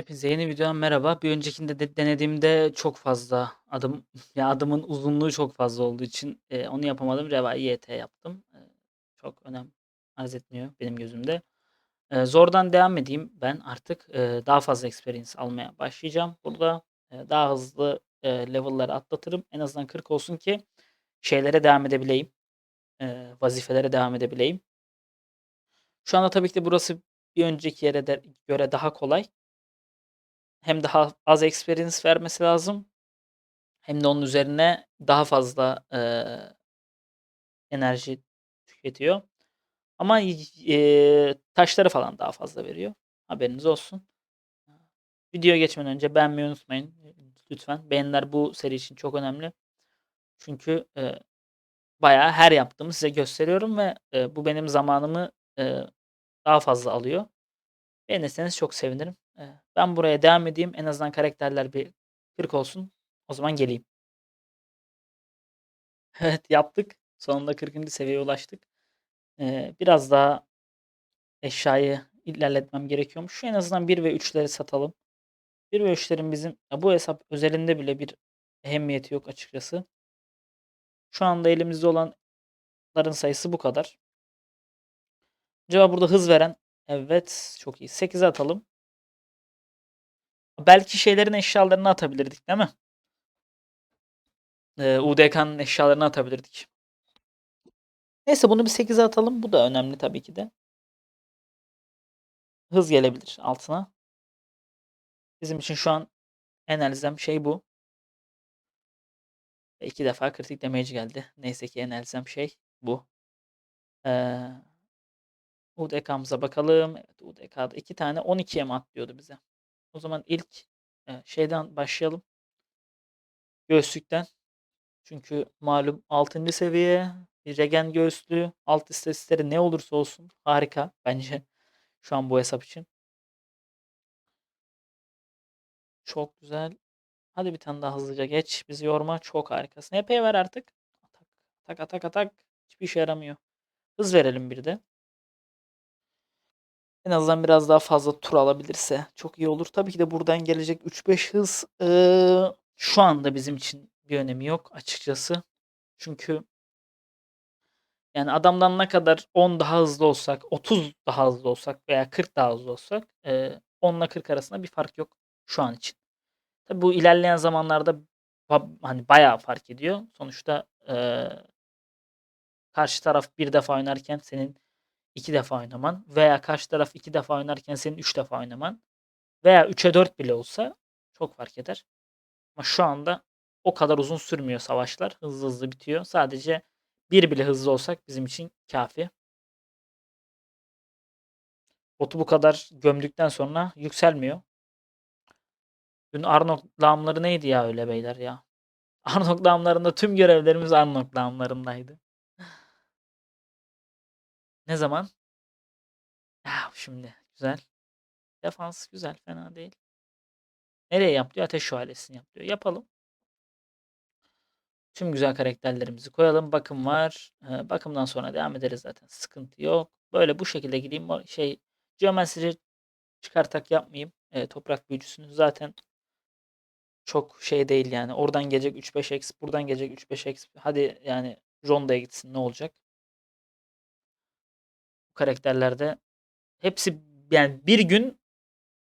Hepinize yeni videodan merhaba. Bir öncekinde de denediğimde çok fazla adım ya adımın uzunluğu çok fazla olduğu için, eee, onu yapamadım. Revai YT yaptım. Eee, çok önem arz etmiyor benim gözümde. Eee, zordan devam edeyim ben artık. Eee, daha fazla experience almaya başlayacağım burada. Eee, daha hızlı, eee, level'ları atlatırım. En azından 40 olsun ki şeylere devam edebileyim. Eee, vazifelere devam edebileyim. Şu anda tabii ki de burası bir önceki yere de göre daha kolay. Hem daha az experience vermesi lazım hem de onun üzerine daha fazla, eee enerji tüketiyor. Ama eee, taşları falan daha fazla veriyor. Haberiniz olsun. Videoya geçmeden önce beğenmeyi unutmayın lütfen. Beğeniler bu seri için çok önemli. Çünkü, eee, bayağı her yaptığımı size gösteriyorum ve, eee, bu benim zamanımı, eee, daha fazla alıyor. Beğenirseniz çok sevinirim. Ben buraya devam edeyim. En azından karakterler bir 40 olsun. O zaman geleyim. Evet, yaptık. Sonunda 40'ıncı seviyeye ulaştık. Biraz daha eşyayı ilerletmem gerekiyormuş. Şu en azından 1 ve 3'leri satalım. 1 ve 3'lerin bizim bu hesap özelinde bile bir ehemmiyeti yok açıkçası. Şu anda elimizde olanların sayısı bu kadar. Acaba burada hız veren Evet, çok iyi. 8'e atalım. Belki şeylerin eşyalarını atabilirdik, değil mi? Eee, UDK'nın eşyalarını atabilirdik. Neyse bunu bir 8'e atalım. Bu da önemli tabii ki de. Hız gelebilir altına. Bizim için şu an en elzem şey bu. Ve 2 defa kritik damage geldi. Neyse ki en elzem şey bu. Eee UDK'mıza bakalım. Evet, UDK'da 2 tane 12'ye mi at diyordu bize. O zaman ilk, eee, şeyden başlayalım. Göğüslükten. Çünkü malum 6. seviye regen göğüslüğü. Alt istatistikleri ne olursa olsun harika bence şu an bu hesap için. Çok güzel. Hadi bir tane daha hızlıca geç. Bizi yorma. Çok harikasın. Epey ver artık. Atak, atak, atak, atak. Hiçbir işe yaramıyor. Hız verelim bir de. En azından biraz daha fazla tur alabilirse çok iyi olur. Tabii ki de buradan gelecek 3-5 hız eee, şu anda bizim için bir önemi yok açıkçası. Çünkü yani adamdan ne kadar 10 daha hızlı olsak, 30 daha hızlı olsak veya 40 daha hızlı olsak eee 10 ile 40 arasında bir fark yok şu an için. Tabii bu ilerleyen zamanlarda hani bayağı fark ediyor. Sonuçta eee karşı taraf 1 defa oynarken senin 2 defa oynaman veya karşı taraf 2 defa oynarken senin 3 defa oynaman veya 3'e 4 bile olsa çok fark eder. Ama şu anda o kadar uzun sürmüyor savaşlar. Hızlı hızlı bitiyor. Sadece 1 bile hızlı olsak bizim için kâfi. Botu bu kadar gömdükten sonra yükselmiyor. Dün Arnok lağımları neydi ya öyle beyler ya? Arnok lağımlarında tüm görevlerimiz Arnok lağımlarındaydı. Ne zaman? Ah, şimdi güzel. Defans güzel, fena değil. Nereye yap diyor? Ateş Şövalyesi'ni yap diyor. Yapalım. Tüm güzel karakterlerimizi koyalım. Bakım var. Eee, bakımdan sonra devam ederiz zaten. Sıkıntı yok. Böyle bu şekilde gideyim. Şey Geomancer'ı çıkartak yapmayayım. Eee, toprak büyücüsünü zaten çok şey değil yani. Oradan gelecek 3-5 exp, buradan gelecek 3-5 exp. Hadi yani Ronda'ya gitsin ne olacak? Karakterlerde hepsi yani bir gün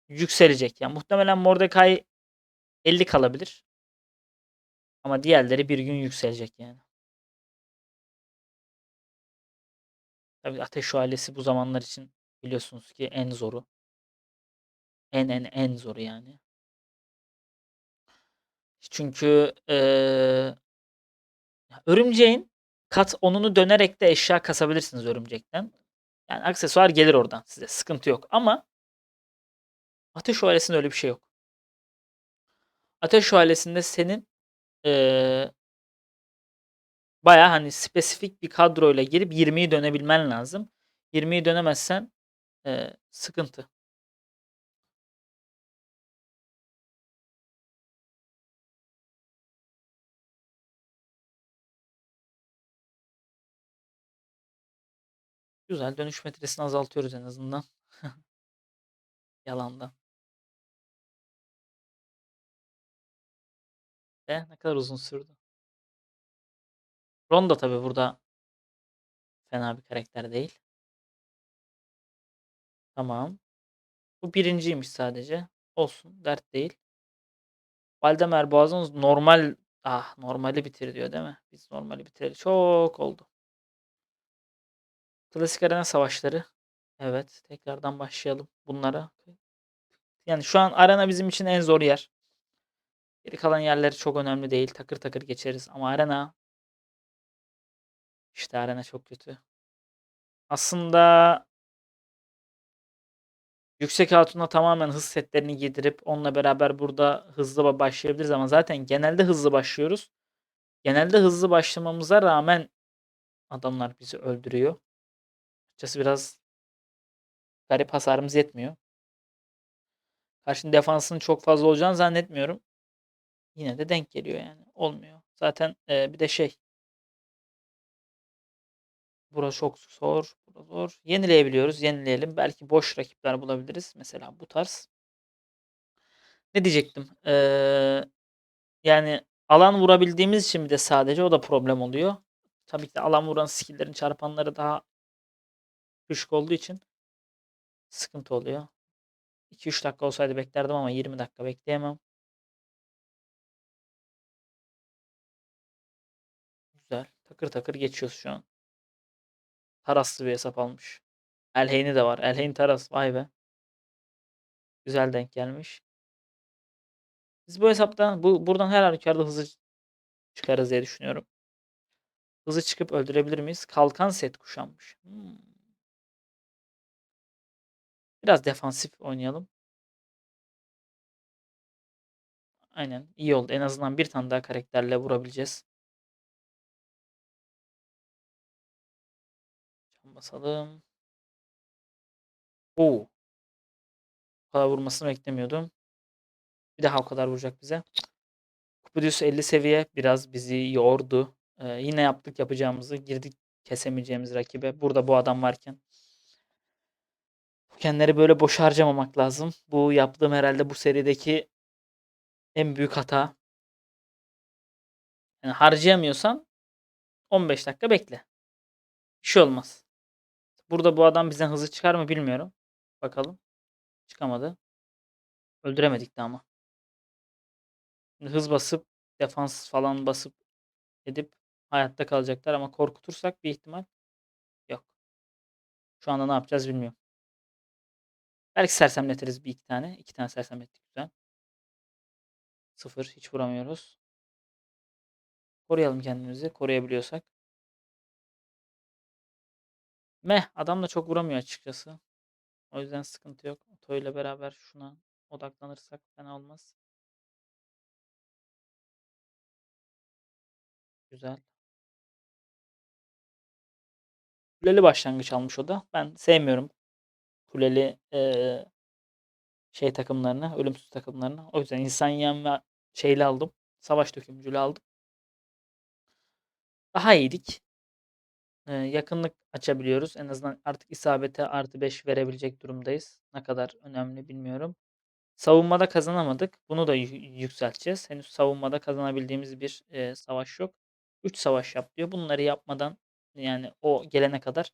yükselecek. Yani muhtemelen Mordecai 50 kalabilir. Ama diğerleri bir gün yükselecek yani. Tabii Ateş Şövalyesi bu zamanlar için biliyorsunuz ki en zoru. En en en zoru yani. Çünkü eee örümceğin kat onunu dönerek de eşya kasabilirsiniz örümcekten. Yani aksesuar gelir oradan size. Sıkıntı yok ama Ateş Şövalyesi'nde öyle bir şey yok. Ateş Şövalyesi'nde senin eee bayağı hani spesifik bir kadroyla girip 20'yi dönebilmen lazım. 20'yi dönemezsen eee, sıkıntı. Güzel dönüş metresini azaltıyoruz en azından. Yalanda. E ne kadar uzun sürdü. Ron da tabi burada fena bir karakter değil. Tamam. Bu birinciymiş sadece. Olsun. Dert değil. Valdemer Boğaz'ın normal ah normali bitir diyor değil mi? Biz normali bitireli çok oldu. Klasik arena savaşları. Evet. Tekrardan başlayalım bunlara. Yani şu an arena bizim için en zor yer. Geri kalan yerleri çok önemli değil. Takır takır geçeriz. Ama arena işte arena çok kötü. Aslında Yüksek Hatun'a tamamen hız setlerini giydirip onunla beraber burada hızlı başlayabiliriz ama zaten genelde hızlı başlıyoruz. Genelde hızlı başlamamıza rağmen adamlar bizi öldürüyor. Açıkçası biraz garip hasarımız yetmiyor. Karşının defansının çok fazla olacağını zannetmiyorum. Yine de denk geliyor yani. Olmuyor. Zaten e, bir de şey. Burası çok zor. Burası zor. Yenileyebiliyoruz. Yenileyelim. Belki boş rakipler bulabiliriz. Mesela bu tarz. Ne diyecektim? Ee, yani alan vurabildiğimiz için bir de sadece o da problem oluyor. Tabii ki de alan vuran skill'lerin çarpanları daha düşük olduğu için sıkıntı oluyor. 2-3 dakika olsaydı beklerdim ama 20 dakika bekleyemem. Güzel. Takır takır geçiyoruz şu an. Taraslı bir hesap almış. Elheyni de var. Elheyn Taras. Vay be. Güzel denk gelmiş. Biz bu hesaptan bu buradan her halükarda hızlı çıkarız diye düşünüyorum. Hızlı çıkıp öldürebilir miyiz? Kalkan set kuşanmış. Hmm. Biraz defansif oynayalım. Aynen. iyi oldu. En azından bir tane daha karakterle vurabileceğiz. Basalım. Oo. O kadar vurmasını beklemiyordum. Bir daha o kadar vuracak bize. Kupidius 50 seviye biraz bizi yordu. Ee, yine yaptık yapacağımızı. Girdik kesemeyeceğimiz rakibe. Burada bu adam varken. Kendileri böyle boş harcamamak lazım. Bu yaptığım herhalde bu serideki en büyük hata. Yani harcayamıyorsan 15 dakika bekle. Bir şey olmaz. Burada bu adam bizden hızlı çıkar mı bilmiyorum. Bakalım. Çıkamadı. Öldüremedik de ama. Hız basıp defans falan basıp edip hayatta kalacaklar ama korkutursak bir ihtimal yok. Şu anda ne yapacağız bilmiyorum. Belki sersemletiriz bir iki tane. iki tane sersemlettik güzel. Sıfır. Hiç vuramıyoruz. Koruyalım kendimizi. Koruyabiliyorsak. Meh. Adam da çok vuramıyor açıkçası. O yüzden sıkıntı yok. Oto ile beraber şuna odaklanırsak fena olmaz. Güzel. Kuleli başlangıç almış o da. Ben sevmiyorum kuleli ee, şey takımlarını, ölümsüz takımlarını. O yüzden insan yiyen ve şeyli aldım. Savaş dökümcülü aldım. Daha iyiydik. Ee, yakınlık açabiliyoruz. En azından artık isabete artı 5 verebilecek durumdayız. Ne kadar önemli bilmiyorum. Savunmada kazanamadık. Bunu da yükselteceğiz. Henüz savunmada kazanabildiğimiz bir e, savaş yok. 3 savaş yap diyor. Bunları yapmadan yani o gelene kadar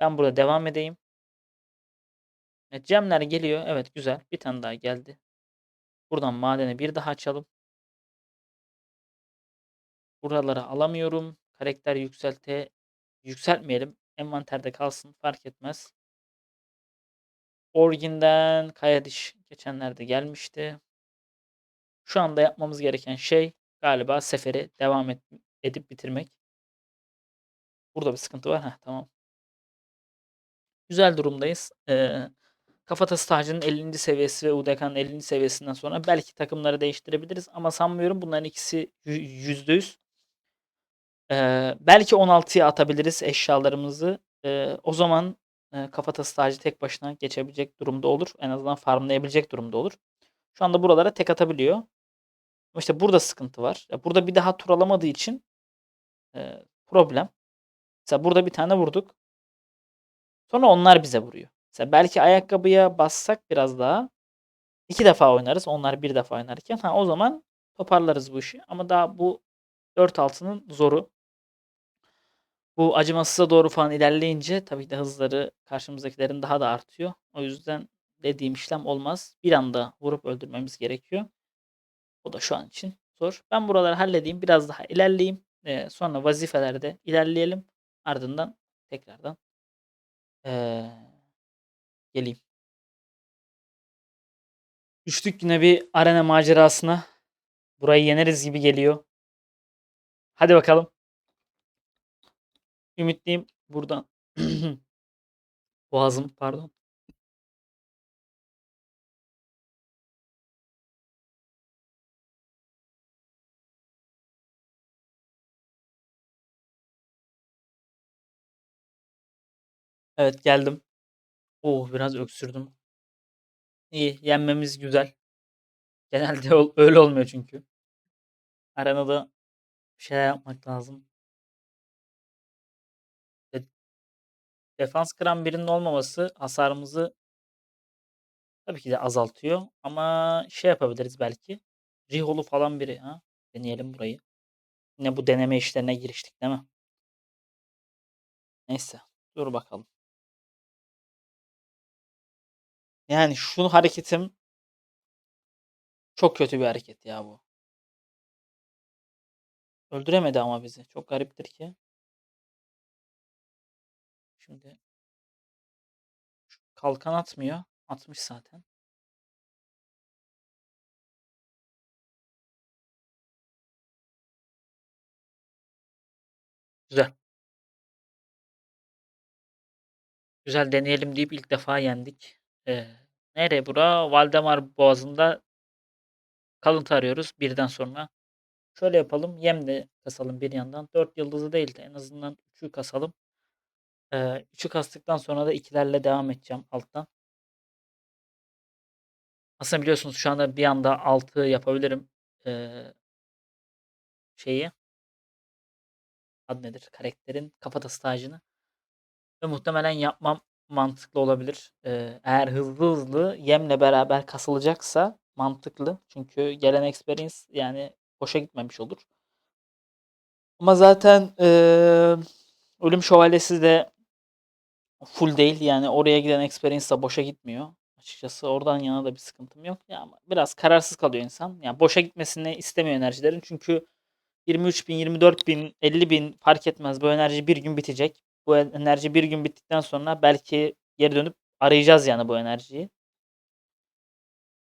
ben burada devam edeyim. Evet, Cemler geliyor. Evet güzel. Bir tane daha geldi. Buradan madeni bir daha açalım. Buraları alamıyorum. Karakter yükselte yükseltmeyelim. Envanterde kalsın. Fark etmez. Origin'den Kaya Diş geçenlerde gelmişti. Şu anda yapmamız gereken şey galiba seferi devam et, edip bitirmek. Burada bir sıkıntı var. Heh, tamam. Güzel durumdayız. Ee, Kafatası tacının 50. seviyesi ve UDK'nın 50. seviyesinden sonra belki takımları değiştirebiliriz ama sanmıyorum. Bunların ikisi %100. Ee, belki 16'ya atabiliriz eşyalarımızı. Ee, o zaman e, kafatası tacı tek başına geçebilecek durumda olur. En azından farmlayabilecek durumda olur. Şu anda buralara tek atabiliyor. Ama işte burada sıkıntı var. Ya burada bir daha tur alamadığı için e, problem. Mesela burada bir tane vurduk. Sonra onlar bize vuruyor. Mesela belki ayakkabıya bassak biraz daha iki defa oynarız. Onlar bir defa oynarken. Ha o zaman toparlarız bu işi. Ama daha bu 4-6'nın zoru. Bu acımasıza doğru falan ilerleyince tabii ki de hızları karşımızdakilerin daha da artıyor. O yüzden dediğim işlem olmaz. Bir anda vurup öldürmemiz gerekiyor. O da şu an için zor. Ben buraları halledeyim. Biraz daha ilerleyeyim. Eee, sonra vazifelerde ilerleyelim. Ardından tekrardan eee, geleyim. Düştük yine bir arena macerasına. Burayı yeneriz gibi geliyor. Hadi bakalım. Ümitliyim buradan. Boğazım pardon. Evet geldim. Oh biraz öksürdüm. İyi yenmemiz güzel. Genelde öyle olmuyor çünkü. Arenada bir şeyler yapmak lazım. De- defans kıran birinin olmaması hasarımızı tabii ki de azaltıyor. Ama şey yapabiliriz belki. Riholu falan biri. Ha? Deneyelim burayı. Yine bu deneme işlerine giriştik değil mi? Neyse. Dur bakalım. Yani şu hareketim çok kötü bir hareket ya bu. Öldüremedi ama bizi. Çok gariptir ki. Şimdi kalkan atmıyor. Atmış zaten. Güzel. Güzel deneyelim deyip ilk defa yendik. Ee, nereye bura? Valdemar Boğazı'nda kalıntı arıyoruz birden sonra. Şöyle yapalım. Yem de kasalım bir yandan. 4 yıldızı değil de en azından 3'ü kasalım. Ee, 3'ü kastıktan sonra da ikilerle devam edeceğim alttan. Aslında biliyorsunuz şu anda bir anda 6 yapabilirim. Ee, şeyi. Adı nedir? Karakterin kafatası tacını. Ve muhtemelen yapmam mantıklı olabilir. Eğer hızlı hızlı yemle beraber kasılacaksa mantıklı. Çünkü gelen experience yani boşa gitmemiş olur. Ama zaten eee, Ölüm Şövalyesi de full değil. Yani oraya giden experience da boşa gitmiyor. Açıkçası oradan yana da bir sıkıntım yok. Ya ama biraz kararsız kalıyor insan. Yani boşa gitmesini istemiyor enerjilerin. Çünkü 23 bin, 24 bin, 50 bin fark etmez. Bu enerji bir gün bitecek. Bu enerji bir gün bittikten sonra belki geri dönüp arayacağız yani bu enerjiyi.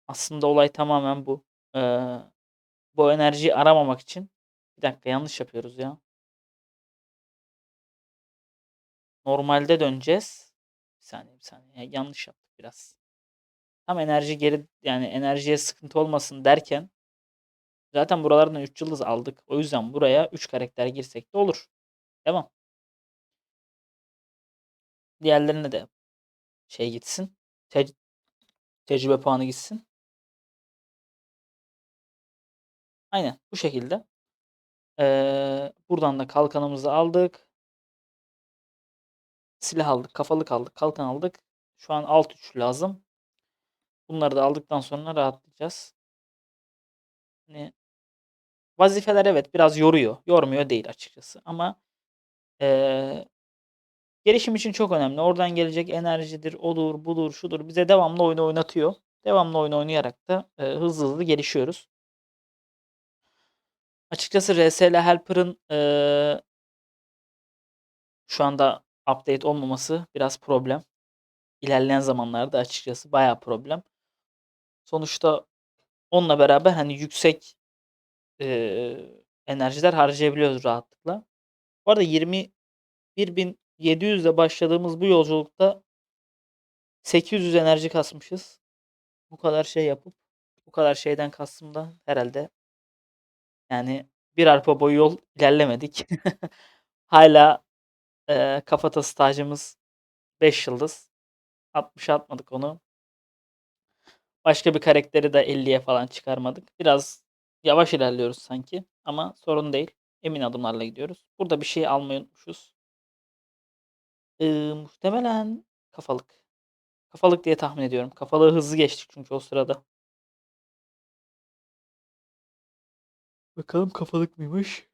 Aslında olay tamamen bu. Ee, bu enerjiyi aramamak için bir dakika yanlış yapıyoruz ya. Normalde döneceğiz. Bir saniye bir saniye. Ya, yanlış yaptık biraz. Tam enerji geri yani enerjiye sıkıntı olmasın derken zaten buralardan 3 yıldız aldık. O yüzden buraya 3 karakter girsek de olur. Devam. Diğerlerine de şey gitsin. Te- tecrübe puanı gitsin. Aynen bu şekilde. Ee, buradan da kalkanımızı aldık. Silah aldık, kafalık aldık, kalkan aldık. Şu an alt 3 lazım. Bunları da aldıktan sonra rahatlayacağız. Hani vazifeler evet biraz yoruyor. Yormuyor değil açıkçası ama ee, gelişim için çok önemli. Oradan gelecek enerjidir, odur, budur, şudur. Bize devamlı oyunu oynatıyor. Devamlı oyun oynayarak da e, hızlı hızlı gelişiyoruz. Açıkçası RSL Helper'ın e, şu anda update olmaması biraz problem. İlerleyen zamanlarda açıkçası bayağı problem. Sonuçta onunla beraber hani yüksek e, enerjiler harcayabiliyoruz rahatlıkla. Bu arada 21.700 ile başladığımız bu yolculukta 800 enerji kasmışız. Bu kadar şey yapıp bu kadar şeyden kastım da herhalde yani bir arpa boyu yol ilerlemedik. Hala e, kafatası tacımız 5 yıldız. 60'a atmadık onu. Başka bir karakteri de 50'ye falan çıkarmadık. Biraz yavaş ilerliyoruz sanki ama sorun değil. Emin adımlarla gidiyoruz. Burada bir şey almayı unutmuşuz. Ee, muhtemelen kafalık. Kafalık diye tahmin ediyorum. Kafalığı hızlı geçtik çünkü o sırada. Bakalım kafalık mıymış?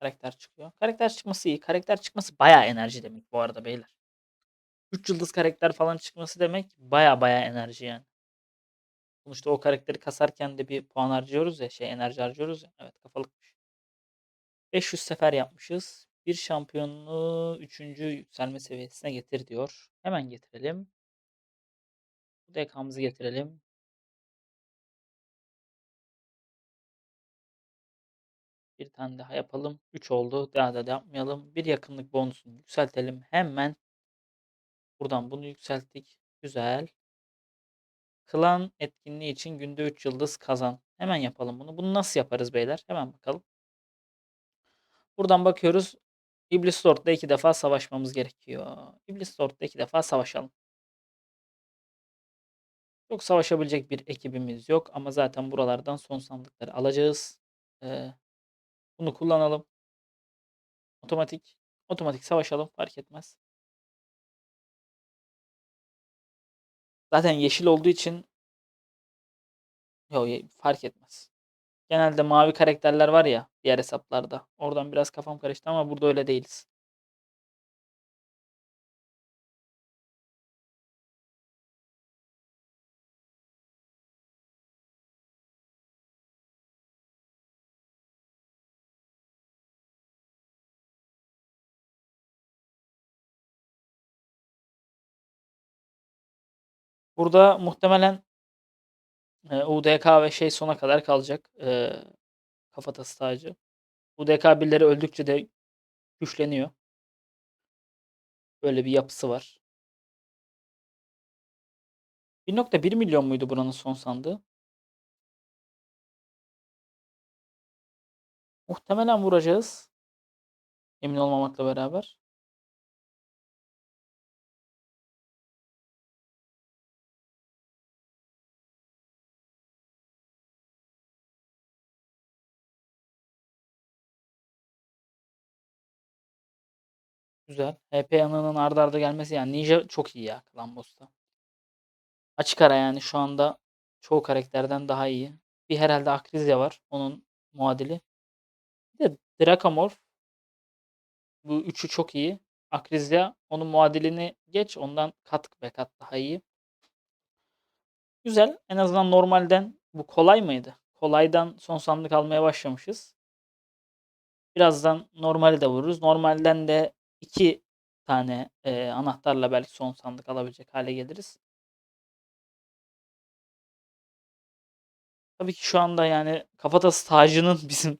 Karakter çıkıyor. Karakter çıkması iyi. Karakter çıkması bayağı enerji demek bu arada beyler. 3 yıldız karakter falan çıkması demek baya baya enerji yani. Sonuçta o karakteri kasarken de bir puan harcıyoruz ya, şey enerji harcıyoruz ya. Evet kafalıkmış. 500 sefer yapmışız. Bir şampiyonluğu 3. yükselme seviyesine getir diyor. Hemen getirelim. Bu dekamızı getirelim. Bir tane daha yapalım. 3 oldu. Daha da yapmayalım. Bir yakınlık bonusunu yükseltelim. Hemen buradan bunu yükselttik. Güzel. Klan etkinliği için günde 3 yıldız kazan. Hemen yapalım bunu. Bunu nasıl yaparız beyler? Hemen bakalım. Buradan bakıyoruz. İblis Lord'da iki defa savaşmamız gerekiyor. İblis Lord'da iki defa savaşalım. Çok savaşabilecek bir ekibimiz yok ama zaten buralardan son sandıkları alacağız. Ee, bunu kullanalım. Otomatik. Otomatik savaşalım fark etmez. Zaten yeşil olduğu için yok fark etmez. Genelde mavi karakterler var ya diğer hesaplarda. Oradan biraz kafam karıştı ama burada öyle değiliz. Burada muhtemelen e, UDK ve şey sona kadar kalacak. E, kafatası tacı. UDK birleri öldükçe de güçleniyor. Böyle bir yapısı var. 1.1 milyon muydu buranın son sandığı? Muhtemelen vuracağız. Emin olmamakla beraber. Güzel. HP yanının arda arda gelmesi yani Ninja çok iyi ya Klambos'ta. Açık ara yani şu anda çoğu karakterden daha iyi. Bir herhalde Akrizya var. Onun muadili. Bir de Drakamorph. Bu üçü çok iyi. Akrizya onun muadilini geç. Ondan kat be kat daha iyi. Güzel. En azından normalden bu kolay mıydı? Kolaydan son sandık almaya başlamışız. Birazdan normali de vururuz. Normalden de iki tane e, anahtarla belki son sandık alabilecek hale geliriz. Tabii ki şu anda yani kafatası tacının bizim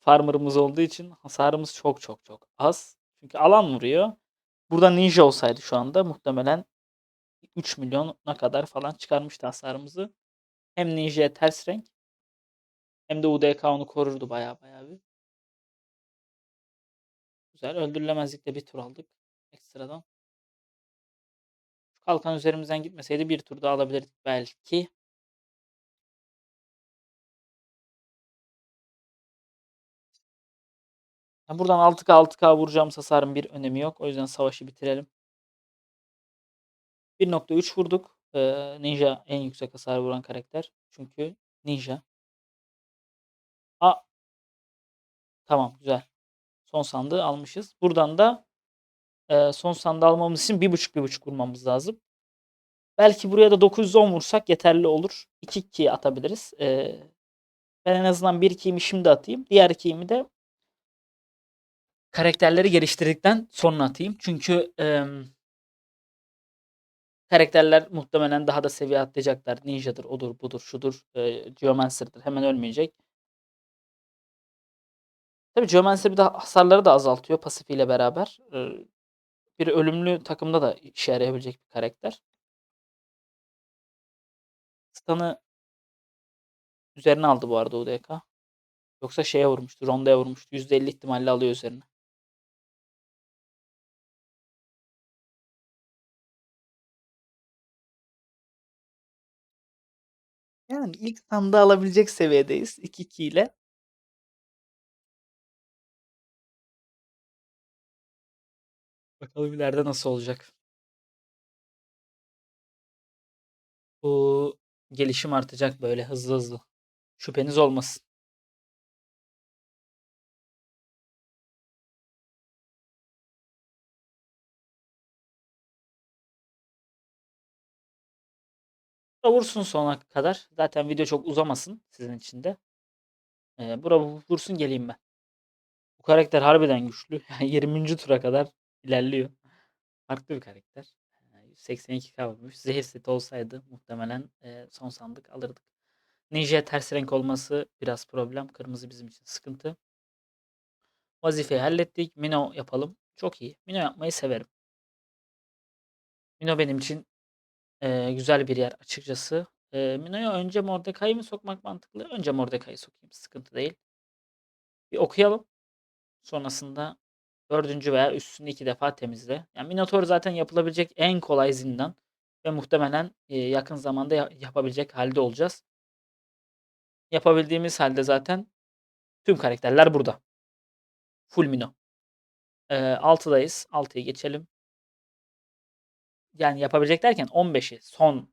farmer'ımız olduğu için hasarımız çok çok çok az. Çünkü alan vuruyor. Burada ninja olsaydı şu anda muhtemelen 3 milyona kadar falan çıkarmıştı hasarımızı. Hem ninja ters renk hem de UDK onu korurdu baya baya bir. Güzel. Öldürülemezlikle bir tur aldık. Ekstradan. Kalkan üzerimizden gitmeseydi bir tur daha alabilirdik belki. Ya buradan 6K 6K vuracağım hasarın bir önemi yok. O yüzden savaşı bitirelim. 1.3 vurduk. Ee, ninja en yüksek hasar vuran karakter. Çünkü ninja. A Tamam güzel. Son sandığı almışız. Buradan da e, son sandığı almamız için 1.5 1.5 vurmamız lazım. Belki buraya da 910 vursak yeterli olur. 2-2 atabiliriz. E, ben en azından 1-2'yimi şimdi atayım. Diğer 2'yimi de karakterleri geliştirdikten sonra atayım. Çünkü e, karakterler muhtemelen daha da seviye atlayacaklar. Ninja'dır, odur, budur, şudur, e, Geomancer'dır. Hemen ölmeyecek. Tabii Geomancer bir de hasarları da azaltıyor pasifiyle beraber. Bir ölümlü takımda da işe yarayabilecek bir karakter. Stun'ı üzerine aldı bu arada UDK. Yoksa şeye vurmuştu, Ronda'ya vurmuştu. %50 ihtimalle alıyor üzerine. Yani ilk sandığı alabilecek seviyedeyiz 2-2 ile. Bakalım ileride nasıl olacak. Bu gelişim artacak böyle hızlı hızlı. Şüpheniz olmasın. Vursun sona kadar. Zaten video çok uzamasın sizin için de. Ee, bura vursun geleyim ben. Bu karakter harbiden güçlü. Yani 20. tura kadar ilerliyor. Farklı bir karakter. Ee, 182k vurmuş. Zehir seti olsaydı muhtemelen son sandık alırdık. Ninja ters renk olması biraz problem. Kırmızı bizim için sıkıntı. Vazifeyi hallettik. Mino yapalım. Çok iyi. Mino yapmayı severim. Mino benim için e, güzel bir yer açıkçası. E, Mino'ya önce Mordecai'yi mi sokmak mantıklı? Önce Mordecai'yi sokayım. Sıkıntı değil. Bir okuyalım. Sonrasında dördüncü veya üstünü iki defa temizle. Yani Minotaur zaten yapılabilecek en kolay zindan. Ve muhtemelen e, yakın zamanda ya- yapabilecek halde olacağız. Yapabildiğimiz halde zaten tüm karakterler burada. Full Mino. E, 6'dayız. 6'yı geçelim. Yani yapabilecek derken 15'i son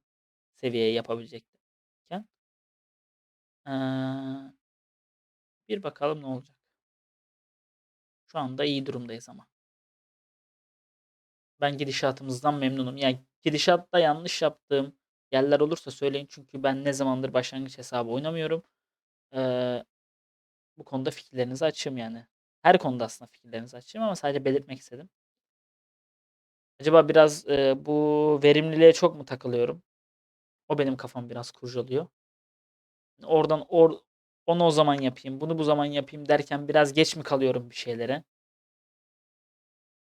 seviyeye yapabilecekken. Ee, bir bakalım ne olacak. Şu anda iyi durumdayız ama. Ben gidişatımızdan memnunum. Yani gidişatta yanlış yaptığım yerler olursa söyleyin. Çünkü ben ne zamandır başlangıç hesabı oynamıyorum. Ee, bu konuda fikirlerinizi açayım yani. Her konuda aslında fikirlerinizi açayım ama sadece belirtmek istedim. Acaba biraz e, bu verimliliğe çok mu takılıyorum? O benim kafam biraz kurcalıyor. Oradan or, onu o zaman yapayım, bunu bu zaman yapayım derken biraz geç mi kalıyorum bir şeylere?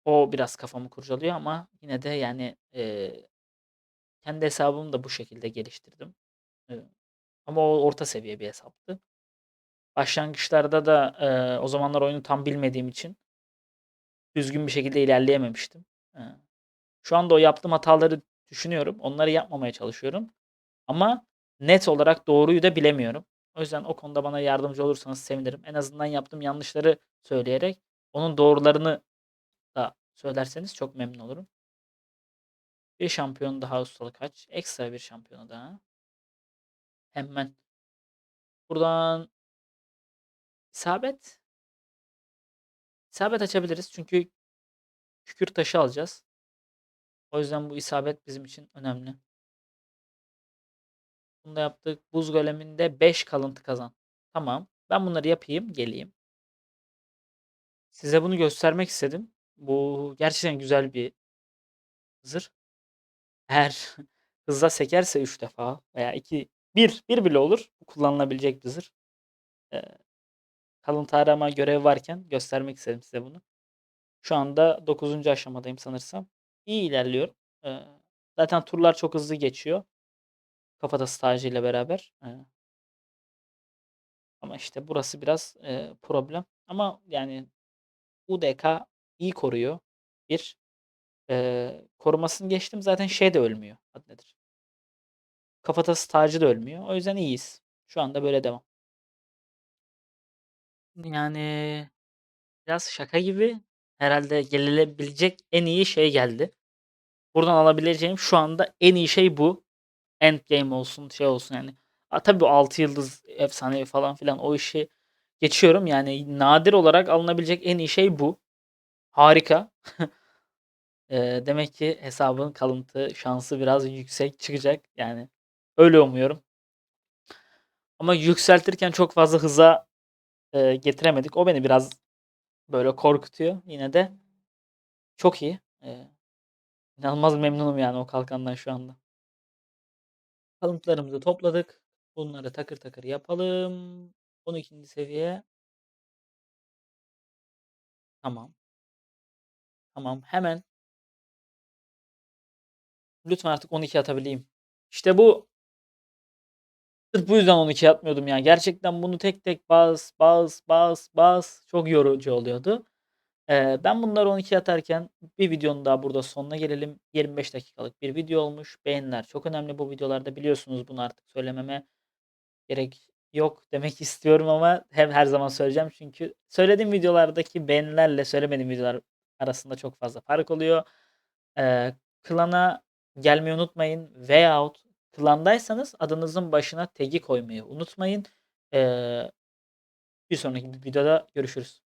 O biraz kafamı kurcalıyor ama yine de yani e, kendi hesabımı da bu şekilde geliştirdim. E, ama o orta seviye bir hesaptı. Başlangıçlarda da e, o zamanlar oyunu tam bilmediğim için düzgün bir şekilde ilerleyememiştim. E, şu anda o yaptığım hataları düşünüyorum. Onları yapmamaya çalışıyorum. Ama net olarak doğruyu da bilemiyorum. O yüzden o konuda bana yardımcı olursanız sevinirim. En azından yaptığım yanlışları söyleyerek onun doğrularını da söylerseniz çok memnun olurum. Bir şampiyon daha ustalık aç. Ekstra bir şampiyonu daha. Hemen. Buradan isabet. İsabet açabiliriz. Çünkü kükürt taşı alacağız. O yüzden bu isabet bizim için önemli. Bunu da yaptık. Buz goleminde 5 kalıntı kazan. Tamam. Ben bunları yapayım. Geleyim. Size bunu göstermek istedim. Bu gerçekten güzel bir zırh. Eğer hızla sekerse 3 defa veya 2 1 1 bile olur. Kullanılabilecek bir zırh. Ee, kalıntı arama görevi varken göstermek istedim size bunu. Şu anda 9. aşamadayım sanırsam. İyi ilerliyorum. Ee, zaten turlar çok hızlı geçiyor. Kafatası tacıyla beraber. Ee, ama işte burası biraz e, problem. Ama yani UDK iyi koruyor. Bir. E, korumasını geçtim. Zaten şey de ölmüyor. Adı nedir? Kafatası tacı da ölmüyor. O yüzden iyiyiz. Şu anda böyle devam. Yani biraz şaka gibi herhalde gelebilecek en iyi şey geldi. Buradan alabileceğim şu anda en iyi şey bu. Endgame olsun, şey olsun yani. A, tabii bu 6 yıldız efsanevi falan filan o işi geçiyorum. Yani nadir olarak alınabilecek en iyi şey bu. Harika. Eee, demek ki hesabın kalıntı şansı biraz yüksek çıkacak. Yani öyle umuyorum. Ama yükseltirken çok fazla hıza eee, getiremedik. O beni biraz böyle korkutuyor. Yine de çok iyi. Eee, inanılmaz memnunum yani o kalkandan şu anda. Kalıntılarımızı topladık. Bunları takır takır yapalım. 12. seviye. Tamam. Tamam. Hemen. Lütfen artık 12 atabileyim. İşte bu. Sırf bu yüzden 12 atmıyordum ya. Gerçekten bunu tek tek bas bas bas bas çok yorucu oluyordu. Eee, ben bunları 12 atarken bir videonun daha burada sonuna gelelim. 25 dakikalık bir video olmuş. Beğeniler çok önemli bu videolarda. Biliyorsunuz bunu artık söylememe gerek yok demek istiyorum ama hem her zaman söyleyeceğim. Çünkü söylediğim videolardaki beğenilerle söylemediğim videolar arasında çok fazla fark oluyor. Eee, klana gelmeyi unutmayın veyahut klandaysanız adınızın başına tag'i koymayı unutmayın. Eee, bir sonraki videoda görüşürüz.